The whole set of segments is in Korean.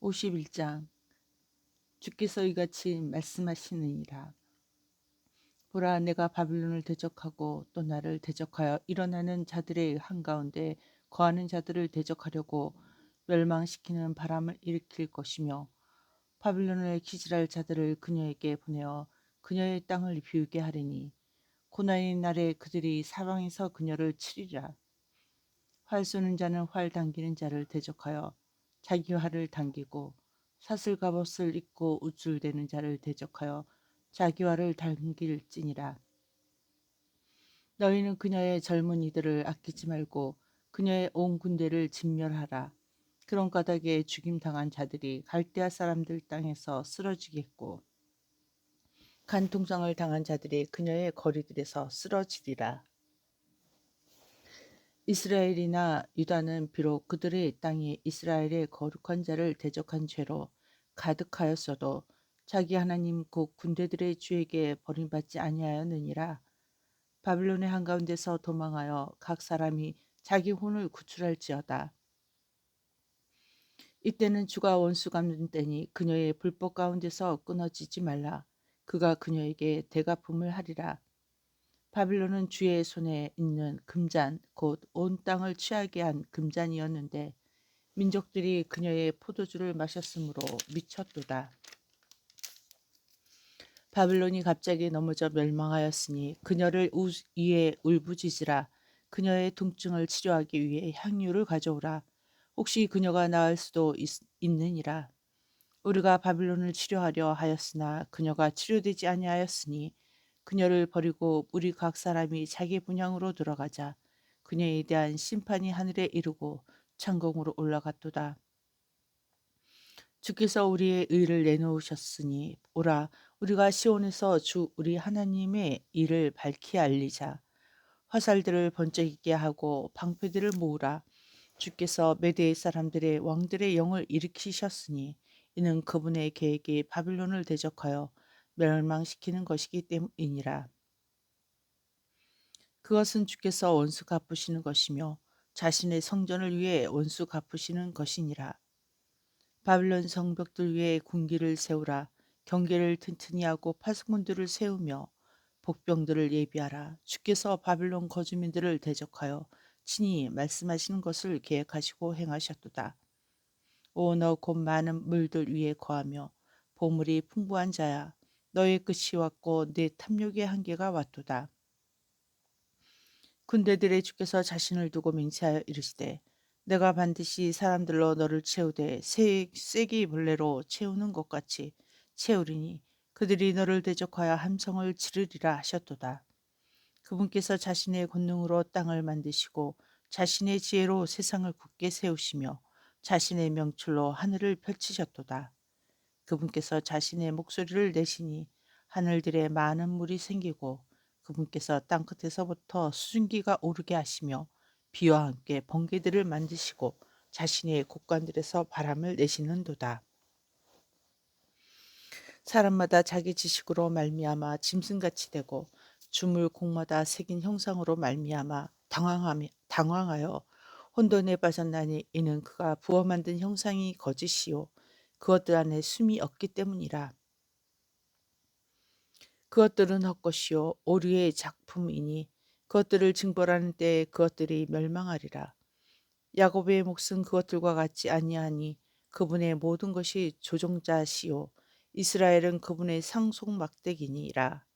51장. 주께서 이같이 말씀하시느니라. 보라 내가 바빌론을 대적하고 또 나를 대적하여 일어나는 자들의 한가운데 거하는 자들을 대적하려고 멸망시키는 바람을 일으킬 것이며 바빌론을 기질할 자들을 그녀에게 보내어 그녀의 땅을 비우게 하리니 고난의 날에 그들이 사방에서 그녀를 치리라. 활 쏘는 자는 활 당기는 자를 대적하여 자기 활을 당기고 사슬 갑옷을 입고 우쭐대는 자를 대적하여 자기 활을 당길지니라. 너희는 그녀의 젊은이들을 아끼지 말고 그녀의 온 군대를 진멸하라. 그런 까닭에 죽임 당한 자들이 갈대아 사람들 땅에서 쓰러지겠고 간통성을 당한 자들이 그녀의 거리들에서 쓰러지리라. 이스라엘이나 유다는 비록 그들의 땅이 이스라엘의 거룩한 자를 대적한 죄로 가득하였어도 자기 하나님 곧 군대들의 주에게 버림받지 아니하였느니라. 바빌론의 한가운데서 도망하여 각 사람이 자기 혼을 구출할지어다. 이때는 주가 원수 갚는 때니 그녀의 불법 가운데서 끊어지지 말라. 그가 그녀에게 대가품을 하리라. 바빌론은 주의 손에 있는 금잔 곧 온 땅을 취하게 한 금잔이었는데 민족들이 그녀의 포도주를 마셨으므로 미쳤도다. 바빌론이 갑자기 넘어져 멸망하였으니 그녀를 위에 울부짖으라. 그녀의 통증을 치료하기 위해 향유를 가져오라. 혹시 그녀가 나을 수도 있, 있느니라. 우리가 바빌론을 치료하려 하였으나 그녀가 치료되지 아니하였으니 그녀를 버리고 우리 각 사람이 자기 분양으로 들어가자 그녀에 대한 심판이 하늘에 이르고 창공으로 올라갔도다. 주께서 우리의 의를 내놓으셨으니 오라 우리가 시온에서 주 우리 하나님의 일을 밝히 알리자. 화살들을 번쩍이게 하고 방패들을 모으라. 주께서 메대의 사람들의 왕들의 영을 일으키셨으니 이는 그분의 계획이 바빌론을 대적하여 멸망시키는 것이기 때문이니라. 그것은 주께서 원수 갚으시는 것이며 자신의 성전을 위해 원수 갚으시는 것이니라. 바빌론 성벽들 위에 군기를 세우라. 경계를 튼튼히 하고 파수꾼들을 세우며 복병들을 예비하라. 주께서 바빌론 거주민들을 대적하여 친히 말씀하시는 것을 계획하시고 행하셨도다. 오 너 곧 많은 물들 위에 거하며 보물이 풍부한 자야. 너의 끝이 왔고 내 탐욕의 한계가 왔도다. 군대들의 주께서 자신을 두고 맹세하여 이르시되 내가 반드시 사람들로 너를 채우되 쇠기 벌레로 채우는 것 같이 채우리니 그들이 너를 대적하여 함성을 지르리라 하셨도다. 그분께서 자신의 권능으로 땅을 만드시고 자신의 지혜로 세상을 굳게 세우시며 자신의 명출로 하늘을 펼치셨도다. 그분께서 자신의 목소리를 내시니 하늘들에 많은 물이 생기고 그분께서 땅 끝에서부터 수증기가 오르게 하시며 비와 함께 번개들을 만드시고 자신의 곳간들에서 바람을 내시는도다. 사람마다 자기 지식으로 말미암아 짐승같이 되고 주물 공마다 새긴 형상으로 말미암아 당황하며, 당황하여 혼돈에 빠졌나니 이는 그가 부어 만든 형상이 거짓이요 그것들 안에 숨이 없기 때문이라. 그것들은 헛것이요 오류의 작품이니 그것들을 징벌하는 때에 그것들이 멸망하리라. 야곱의 몫은 그것들과 같지 아니하니 그분의 모든 것이 조종자시요 이스라엘은 그분의 상속 막대기니라.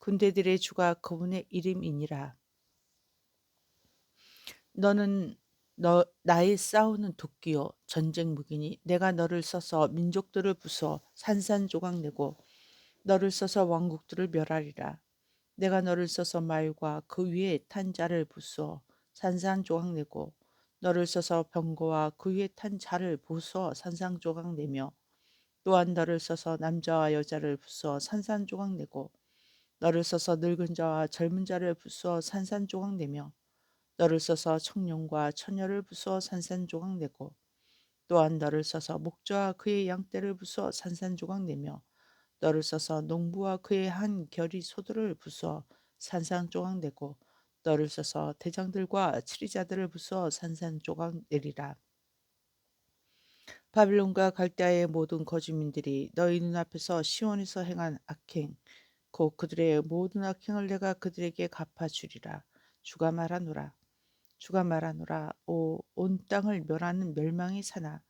군대들의 주가 그분의 이름이니라. 너는 너 나의 싸우는 도끼요 전쟁 무기니 내가 너를 써서 민족들을 부숴 산산조각 내고 너를 써서 왕국들을 멸하리라. 내가 너를 써서 말과 그 위에 탄 자를 부숴 산산조각 내고 너를 써서 병거와 그 위에 탄 자를 부숴 산산조각 내며 또한 너를 써서 남자와 여자를 부숴 산산조각 내고 너를 써서 늙은 자와 젊은 자를 부숴 산산조각 내며 너를 써서 청년과 처녀를 부숴 산산조각 내고 또한 너를 써서 목자와 그의 양떼를 부숴 산산조각 내며 너를 써서 농부와 그의 한 결이 소들을 부숴 산산조각 내고 너를 써서 대장들과 치리자들을 부숴 산산조각 내리라. 바빌론과 갈대아의 모든 거주민들이 너희 눈앞에서 시온에서 행한 악행 곧 그들의 모든 악행을 내가 그들에게 갚아주리라 주가 말하노라 주가 말하노라. 오 온 땅을 멸하는 멸망이 사나.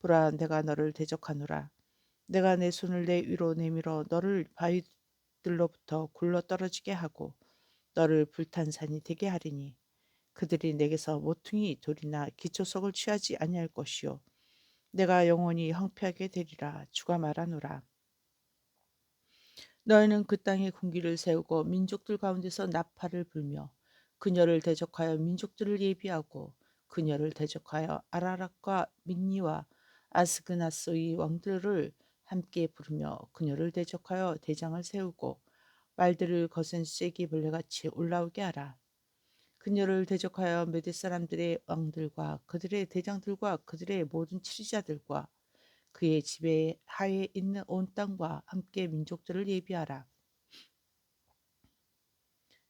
보라 내가 너를 대적하노라. 내가 내 손을 내 위로 내밀어 너를 바위들로부터 굴러 떨어지게 하고 너를 불탄 산이 되게 하리니 그들이 내게서 모퉁이 돌이나 기초석을 취하지 아니할 것이요. 내가 영원히 황폐하게 되리라. 주가 말하노라. 너희는 그 땅에 군기를 세우고 민족들 가운데서 나팔을 불며 그녀를 대적하여 민족들을 예비하고 그녀를 대적하여 아라락과 민니와 아스그나스의 왕들을 함께 부르며 그녀를 대적하여 대장을 세우고 말들을 거센 쐐기 벌레같이 올라오게 하라. 그녀를 대적하여 메대 사람들의 왕들과 그들의 대장들과 그들의 모든 치리자들과 그의 집에 하에 있는 온 땅과 함께 민족들을 예비하라.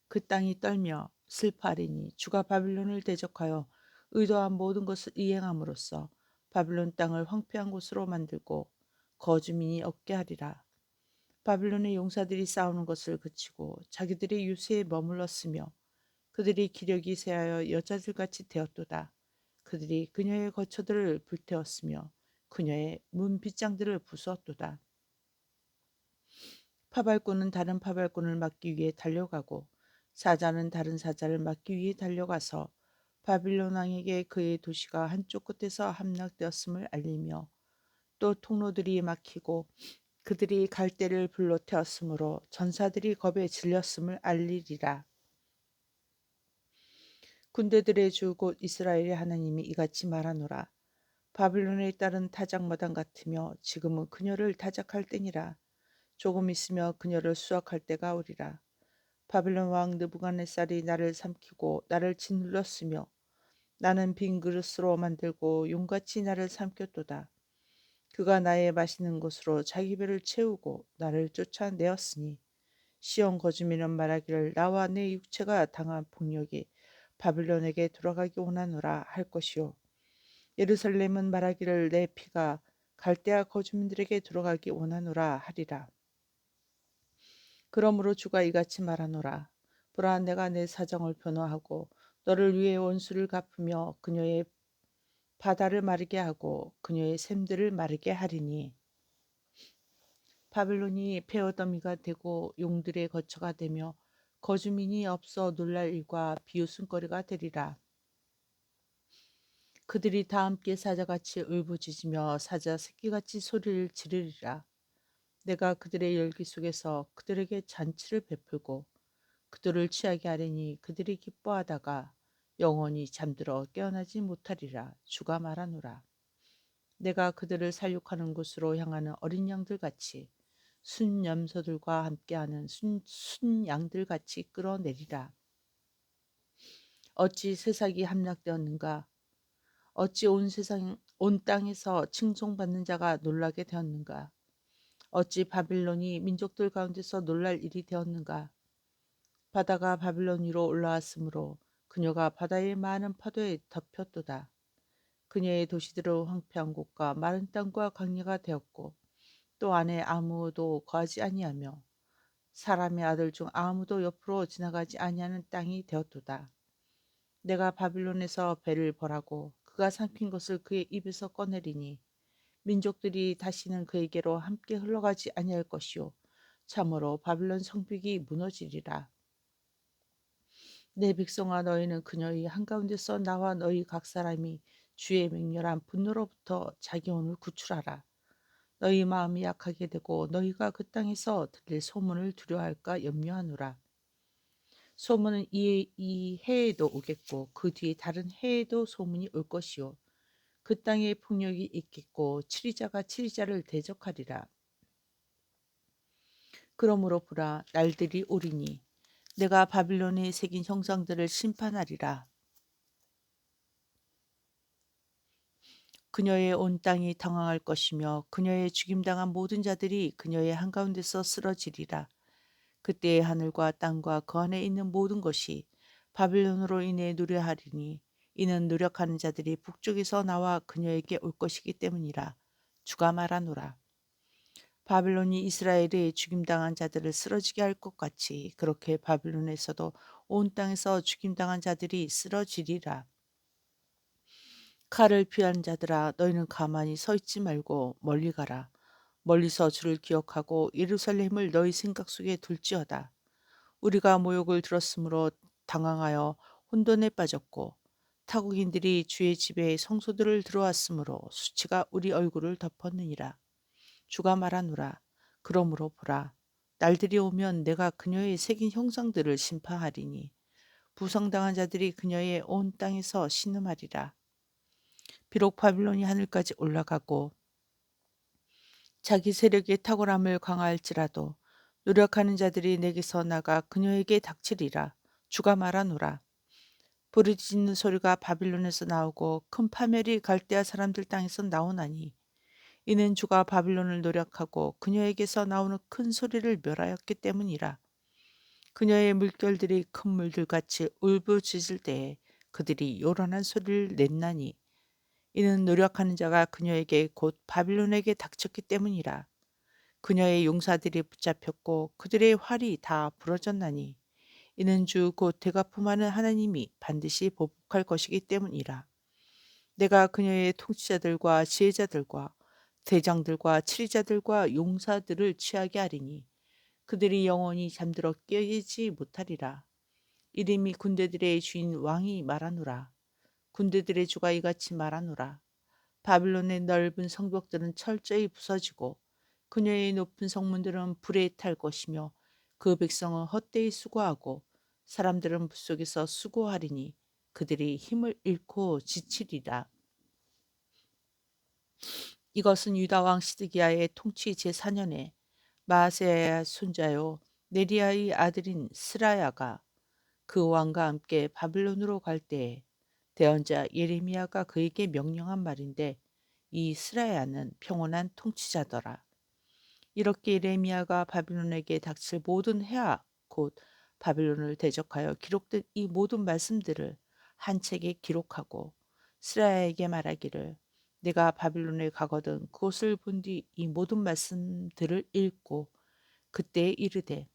그 땅이 떨며 슬퍼하리니 주가 바빌론을 대적하여 의도한 모든 것을 이행함으로써 바빌론 땅을 황폐한 곳으로 만들고 거주민이 없게 하리라. 바빌론의 용사들이 싸우는 것을 그치고 자기들의 유세에 머물렀으며 그들이 기력이 쇠하여 여자들같이 되었도다. 그들이 그녀의 거처들을 불태웠으며 그녀의 문 빗장들을 부수었도다. 파발꾼은 다른 파발꾼을 막기 위해 달려가고 사자는 다른 사자를 막기 위해 달려가서 바빌론 왕에게 그의 도시가 한쪽 끝에서 함락되었음을 알리며 또 통로들이 막히고 그들이 갈대를 불러 태웠으므로 전사들이 겁에 질렸음을 알리리라. 군대들의 주 곧 이스라엘의 하나님이 이같이 말하노라. 바빌론에 따른 타작마당 같으며 지금은 그녀를 타작할 때니라. 조금 있으며 그녀를 수확할 때가 오리라. 바빌론 왕 느부갓네살이 나를 삼키고 나를 짓눌렀으며 나는 빈 그릇으로 만들고 용같이 나를 삼켰도다. 그가 나의 맛있는 것으로 자기 배를 채우고 나를 쫓아내었으니 시온 거주민은 말하기를 나와 내 육체가 당한 폭력이 바빌론에게 돌아가기 원하노라 할 것이요 예루살렘은 말하기를 내 피가 갈대아 거주민들에게 들어가기 원하노라 하리라. 그러므로 주가 이같이 말하노라. 보라 내가 내 사정을 변호하고 너를 위해 원수를 갚으며 그녀의 바다를 마르게 하고 그녀의 샘들을 마르게 하리니 바빌론이 폐어더미가 되고 용들의 거처가 되며 거주민이 없어 놀랄 일과 비웃음거리가 되리라. 그들이 다 함께 사자같이 울부짖으며 사자 새끼같이 소리를 지르리라. 내가 그들의 열기 속에서 그들에게 잔치를 베풀고 그들을 취하게 하리니 그들이 기뻐하다가 영원히 잠들어 깨어나지 못하리라 주가 말하노라. 내가 그들을 살육하는 곳으로 향하는 어린 양들 같이 순염소들과 함께하는 순, 순양들 같이 끌어내리라. 어찌 세상이 함락되었는가? 어찌 온 세상 온 땅에서 칭송받는 자가 놀라게 되었는가? 어찌 바빌론이 민족들 가운데서 놀랄 일이 되었는가? 바다가 바빌론 위로 올라왔으므로 그녀가 바다의 많은 파도에 덮였도다. 그녀의 도시들은 황폐한 곳과 마른 땅과 강야가 되었고 또 안에 아무도 거하지 아니하며 사람의 아들 중 아무도 옆으로 지나가지 아니하는 땅이 되었도다. 내가 바빌론에서 배를 벌하고 그가 삼킨 것을 그의 입에서 꺼내리니 민족들이 다시는 그에게로 함께 흘러가지 아니할 것이요 참으로 바빌론 성벽이 무너지리라. 내 백성아 너희는 그녀의 한가운데서 나와 너희 각 사람이 주의 맹렬한 분노로부터 자기 혼을 구출하라. 너희 마음이 약하게 되고 너희가 그 땅에서 들릴 소문을 두려워할까 염려하노라. 소문은 이, 이 해에도 오겠고 그 뒤에 다른 해에도 소문이 올 것이요 그 땅에 폭력이 있겠고 치리자가 치리자를 대적하리라. 그러므로 보라 날들이 오리니 내가 바빌론에 새긴 형상들을 심판하리라. 그녀의 온 땅이 당황할 것이며 그녀의 죽임당한 모든 자들이 그녀의 한가운데서 쓰러지리라. 그때의 하늘과 땅과 그 안에 있는 모든 것이 바빌론으로 인해 노래하리니 이는 노력하는 자들이 북쪽에서 나와 그녀에게 올 것이기 때문이라. 주가 말하노라. 바빌론이 이스라엘의 죽임당한 자들을 쓰러지게 할 것 같이 그렇게 바빌론에서도 온 땅에서 죽임당한 자들이 쓰러지리라. 칼을 피한 자들아 너희는 가만히 서 있지 말고 멀리 가라. 멀리서 주를 기억하고 예루살렘을 너희 생각 속에 둘지어다. 우리가 모욕을 들었으므로 당황하여 혼돈에 빠졌고 타국인들이 주의 집에 성소들을 들어왔으므로 수치가 우리 얼굴을 덮었느니라. 주가 말하노라. 그러므로 보라. 날들이 오면 내가 그녀의 새긴 형상들을 심판하리니 부성당한 자들이 그녀의 온 땅에서 신음하리라. 비록 바빌론이 하늘까지 올라가고 자기 세력의 탁월함을 강화할지라도 노력하는 자들이 내게서 나가 그녀에게 닥치리라. 주가 말하노라. 부르짖는 소리가 바빌론에서 나오고 큰 파멸이 갈대아 사람들 땅에서 나오나니 이는 주가 바빌론을 노력하고 그녀에게서 나오는 큰 소리를 멸하였기 때문이라. 그녀의 물결들이 큰 물들같이 울부짖을 때에 그들이 요란한 소리를 냈나니 이는 노력하는 자가 그녀에게 곧 바빌론에게 닥쳤기 때문이라. 그녀의 용사들이 붙잡혔고 그들의 활이 다 부러졌나니 이는 주 곧 대가 품하는 하나님이 반드시 보복할 것이기 때문이라. 내가 그녀의 통치자들과 지혜자들과 대장들과 치리자들과 용사들을 취하게 하리니 그들이 영원히 잠들어 깨지 못하리라. 이름이 군대들의 주인 왕이 말하노라. 군대들의 주가 이같이 말하노라. 바빌론의 넓은 성벽들은 철저히 부서지고 그녀의 높은 성문들은 불에 탈 것이며 그 백성은 헛되이 수고하고 사람들은 붓속에서 수고하리니 그들이 힘을 잃고 지치리라. 이것은 유다 왕 시드기야의 통치 제4년에 마세야 손자요 네리아의 아들인 스라야가 그 왕과 함께 바빌론으로 갈 때에 대언자 예레미야가 그에게 명령한 말인데 이 스라야는 평온한 통치자더라. 이렇게 예레미야가 바빌론에게 닥칠 모든 해악 곧 바빌론을 대적하여 기록된 이 모든 말씀들을 한 책에 기록하고 스라야에게 말하기를 내가 바빌론에 가거든 그곳을 본 뒤 이 모든 말씀들을 읽고 그때 이르되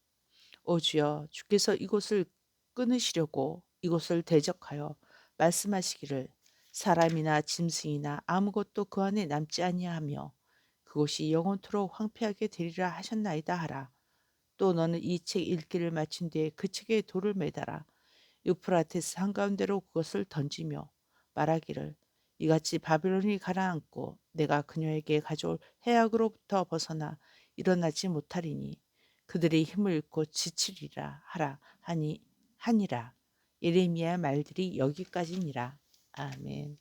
오 주여 주께서 이곳을 끊으시려고 이곳을 대적하여 말씀하시기를 사람이나 짐승이나 아무것도 그 안에 남지 아니하며 그곳이 영원토록 황폐하게 되리라 하셨나이다 하라. 또 너는 이 책 읽기를 마친 뒤에 그 책에 돌을 매달아 유프라테스 한가운데로 그것을 던지며 말하기를 이같이 바빌론이 가라앉고 내가 그녀에게 가져올 해악으로부터 벗어나 일어나지 못하리니 그들이 힘을 잃고 지치리라 하라 하니 하니라 예레미야 말들이 여기까지니라 아멘.